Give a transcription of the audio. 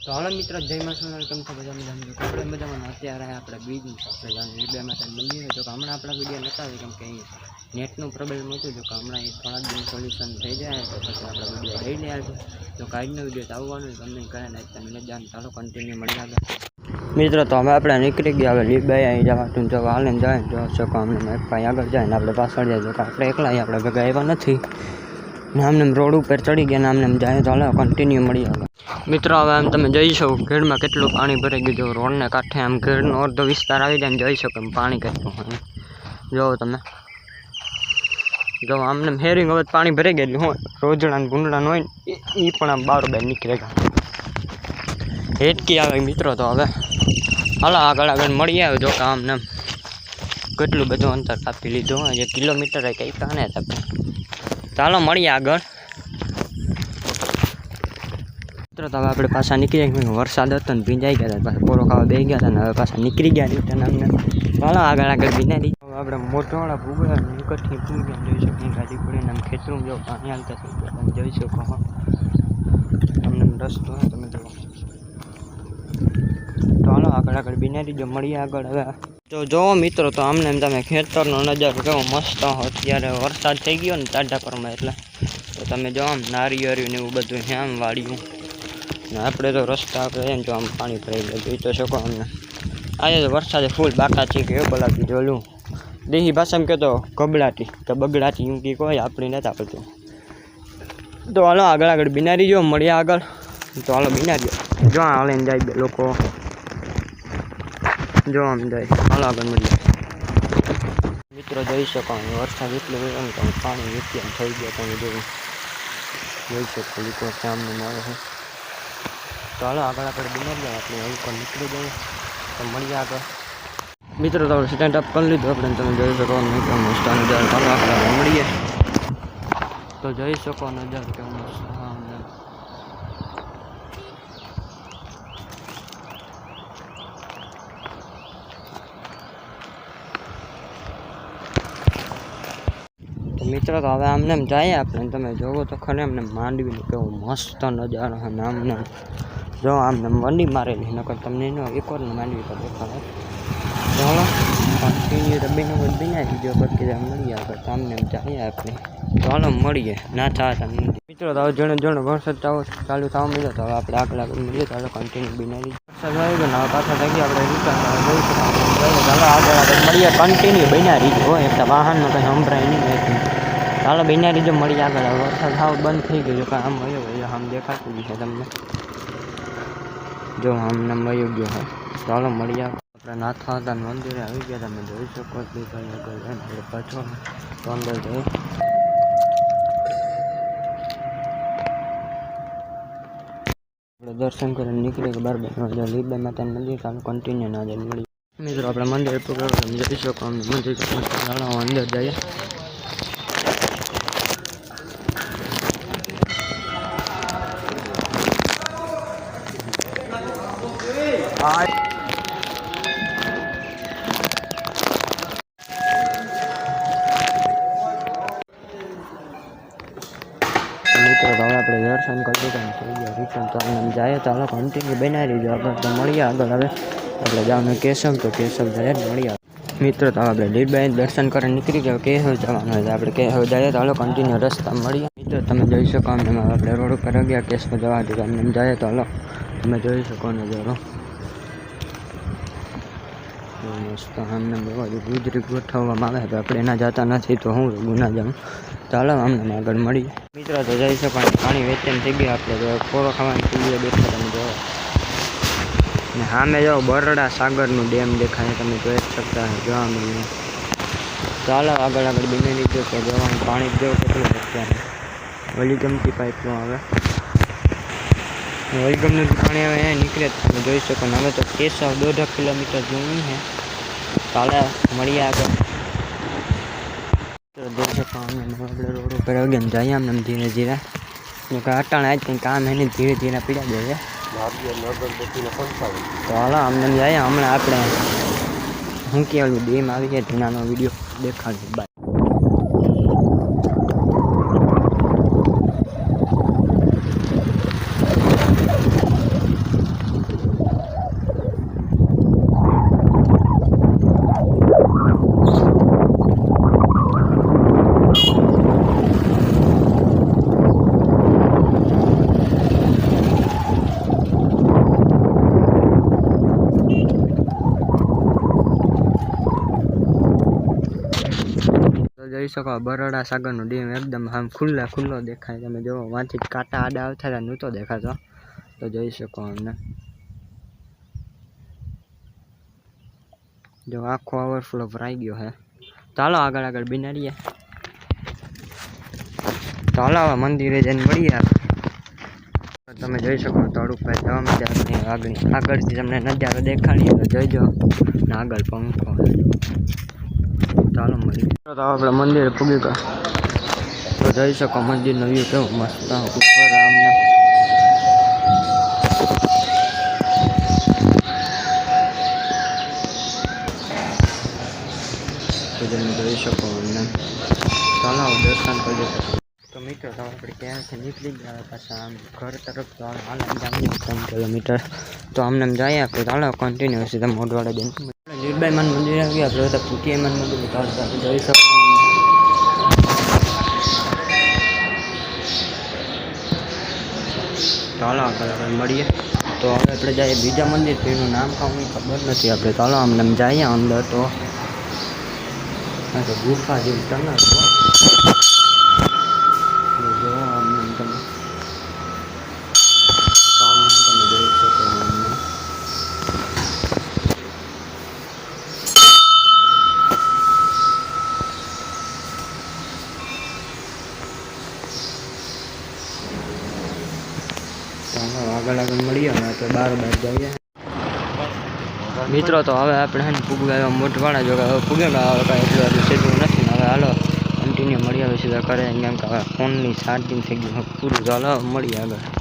તો હાલો મિત્રો, જય માસું વેલકમ છે બધા મજામાં? જો કે આપણે મજામાં અત્યારે આપણે બીજી આપણે જાણ બે માતા મંદિર જો કે હમણાં આપણા વીડિયો નતા આવે કેમ કે અહીં નેટનું પ્રોબ્લેમ હતું. જો કે હમણાં એ થોડાક દિન સોલ્યુશન થઈ જાય, તો પછી આપણે વીડિયો લઈ લે આવશે તો કે આજનો વીડિયો તો આવવાનો તમને કરે ને તમને જાણ ચાલો કન્ટિન્યુ મળી આગળ. મિત્રો, તો હવે આપણે નીકળી ગયા, હવે લીબાઈ અહીં જવાતું જો હાલે જાય જો શકો અમને એક ભાઈ આગળ જાય ને આપણે પાછળ જાય. જો કે આપણે એકલા અહીં આપણે ભેગા આવ્યા નથી. ને આમને રોડ ઉપર ચડી ગયા ને આમને એમ જાય તો હાલો કન્ટિન્યુ મળી આવે મિત્રો, હવે આમ તમે જોઈ શકો ખેડમાં કેટલું પાણી ભરાઈ ગયું જો રોડને કાંઠે આમ ખેડનો અડધો વિસ્તાર આવી જાય જોઈ શકો એમ પાણી કેટલું જોવો તમે. જો આમને હેરિંગ હવે પાણી ભરાઈ ગયેલું હોય. રોજડા ગુંડડા હોય ને, એ પણ આમ બાર બાર નીકળે હેટકી આવે મિત્રો તો હવે. હાલો, આગળ આગળ મળી આવે જો કે આમને કેટલું બધું અંતર કાપી લીધું હોય. જે કિલોમીટર કંઈ કાને આપણે ચાલો મળીએ આગળ. મિત્રો, તો હવે આપણે પાછા નીકળી ગયા વરસાદ હતો ને ભીંજાઈ ગયા હતા. પાછા પોરો ખાવા બેસી ગયા હતા ને હવે પાછા નીકળી ગયા રિટર્ન અમને ચાલો આગળ આગળ ભીનારી હવે આપણે મોટોવાળા ભૂગળા નિકટથી ભૂગી જોઈ શકીએ ગાડી પડીને આમ ખેતરું જો પાણી હાલતા થઈ ગયા તમે જોઈ શકો તમને રસ્તો તમે જો ચાલો આગળ આગળ બિનારી જો મળીએ આગળ હવે. જો જોવો મિત્રો, તો આમને તમે ખેતરનો નજારો કેવો મસ્ત અત્યારે વરસાદ થઈ ગયો ને ટાઢા પરમાં એટલે. તો તમે જો આમ નારિયેળ્યું ને એવું બધું હેમ વાળ્યું. ને આપણે તો રસ્તા આપણે એમ જો આમ પાણી ભરાઈ ગયું. જોઈ તો શકો અમને આજે તો વરસાદે ફૂલ બાકા છે કે એ બોલાતી જોલું દેહી ભાષામાં કહેતો ગબડાટી. કે બગડાટી એવું કંઈક હોય આપણી નથી આપતું. તો હાલો આગળ આગળ બિનારી જો મળ્યા આગળ. તો હાલો બિનારી જો હાલે જાય બે લોકો. જો આમ જાય. હાલ આગળ મળીએ. મિત્રો જોઈ શકો વરસાદ એટલો ને તમે પાણી નિત્યમ થઈ ગયા તમે જોયું જોઈ શકો લીકો સામને મળે છે. તો હાલો આગળ આગળ બિનારી જાય આપણે હવે પણ નીકળી જઈએ. તો મળીએ આગળ. મિત્રો તમે સ્ટેન્ડ અપ કરી લીધું આપણે, તમે જોઈ શકો મિત્રો નજારો. ચાલો આપણે મળીએ. તો જોઈ શકો નજારો કેવો મસ્ત આમને. તો મિત્રો, તો હવે આમને એમ જાય આપણે, તમે જોવો તો ખરે એમને માંડવીનું કેવું મસ્ત નજારો છે ને આમને. જો આમને મંડી મારેલી નકર તમને એનો એકવાર ને માંડવી પર દેખાડે. ચાલો કન્ટિન્યુ રબીનો બનાવી જો પછી મળીએ આપણે આમને એમ જઈએ આપણે. ચાલો મળીએ. ના થતા મિત્રો, તો હવે જણે જણે વરસાદ ચાલુ થવા મળ્યો તો હવે આપણે આગળ આગળ મળીએ ચાલો કન્ટિન્યુ બનાવી ને હવે પાછા થઈ આપણે રિટર્ન જોઈ શકીએ ચાલો આગળ આગળ. મળીએ. કન્ટિન્યુ બનાવી હોય એટલે વાહનમાં કંઈ સંભળાય નહીં ચાલો બનાવી જો મળીએ આગળ. વરસાદ સાવ બંધ થઈ ગયો કે આમ વયો ગયો આમ દેખાતું છે તમને. જો આમને મળ્યું ગયો હોય ચાલો, મળીએ આપણે નાથા મંદિરે આવી ગયા. તમે જોઈ શકો છો. ભાઈ આગળ પાછો. અંદર જઈ દર્શન કરીને નીકળી ગયા બાર બાર લીબા માતાનું મંદિર ચાલો કન્ટિન્યુ ના જાય મળી મિત્રો આપણે મંદિર પકડો તમે જોઈ શકો અમને મંદિર ચાલો અંદર જઈએ હા આપણે દર્શન કરી દીધા થઈ ગયા. રિટર્ન તો આમ જાય હાલો કન્ટિન્યુ બનાવી લીધું. આગળ તો મળીએ આગળ હવે. આપણે જવાનું કેશવ તો કેશવ જાય મળીએ. મિત્રો તો આપણે લીડબાઈ દર્શન કરીને નીકળી ગયા. કેશવ જવાનું હોય આપણે કેશવ જઈએ તો હાલો કન્ટિન્યુ રસ્તા મળીએ. મિત્રો, તમે જોઈ શકો અમને આપણે રોડ ઉપર ગયા કેશવ જવા દીધું અમને જાય તો હાલો. તમે જોઈ શકો ને બહુ મસ્ત આમને બહુ ગુજરી ગોઠવવામાં આવે. આપણે એના જતા નથી, તો હું ગુના જાઉં. ચાલો, આમને આગળ મળી મિત્રો તો જઈ શકો પાણી વેચાણ થઈ ગયા આપણે. ખોરો ખાવાની ચૂલીઓ દેખાય તમે જોવો. ને સામે જાઓ બરડા સાગરનું ડેમ દેખાય, તમે જોઈ જ શકતા જોવા મળીએ ચાલો, આગળ આગળ બની લીધું કે જવાનું પાણી જેવું કેટલું અત્યારે. વલીગમથી પાઇપનું આવે. વલીગમનું જે પાણી આવે એ નીકળે જ તમે જોઈ શકો ને હવે તો કેશવ, દોઢ કિલોમીટર જૂનું છે. ચાલે મળીએ આગળ. તો જોઈ શકો અમે આપણે રોડ ઉપર ગયા ને જઈએ આમ ધીરે ધીરે. ને અટાણે આજ કંઈ કામ એને ધીરે ધીરે પીડા દે તો હાલો અમને એમ જાય હમણાં આપણે શું કહેવાય ડેમ આવી ગયા તેનાનો વીડિયો દેખાડજો બાય જોઈ શકો, બરોડા સાગરનો ડેમ એકદમ આમ ખુલ્લા ખુલ્લો દેખાય. તમે જો વાંથી કાંટા આડા આવતા હતા નહોતો દેખાતો. તો જોઈ શકો અમને. જો આખો ઓવરફ્લો ભરાઈ ગયો હે. ચાલો આગળ આગળ બિનારીએ. ચાલો હવે મંદિરે જઈને મળીએ આપણે તમે જોઈ શકો તળ ઉપર જવા માટે આપણે આગળ, આગળથી તમને નજારો દેખાડીએ. તો જોઈજો ને આગળ પંખો. છે. ચાલો મળીએ તો આપણે મંદિરે પૂગી ગયા તો જઈ શકો, મંદિર નવી કેવું મસ્ત ઉપર આમને. જોઈ શકો અમને ચાલો દર્શન કરી તો મિત્રો તો આપણે ત્યાંથી નીકળી ગયા પાછા આમ ઘર તરફ તો હાલ જઈએ ત્રણ કિલોમીટર. તો આમને આમ જઈએ આપણે. ચાલો કન્ટિન્યુ સીધા મોઢવાડે બેન. લીરબાઈ મન મંદિર આવી આપણે તો પૂટીએ મન મંદિર તો આપણે શકો ચાલો આપણે મળીએ. તો હવે આપણે જઈએ બીજા મંદિર એનું નામ કાંઈ ખબર નથી આપણે. ચાલો આમને આમ જઈએ અંદર તો. ગુફા જેવું ટનલ છે જો આમને આમ તમે કામ તમે જોઈ શકો આમને. ચાલો આગળ મળીએ બાર બાર જઈએ મિત્રો, તો હવે આપણે હેને ફૂગવા મોટવાળા જો પૂગે આવે કાંઈ એટલું એટલું સીધું નથી. હવે હાલો કન્ટિન્યુ મળી આવે સીધા કરે કેમ કે હવે ફોનની ચાર્જિંગ થઈ ગયું પૂરું ચાલો. મળી આગળ.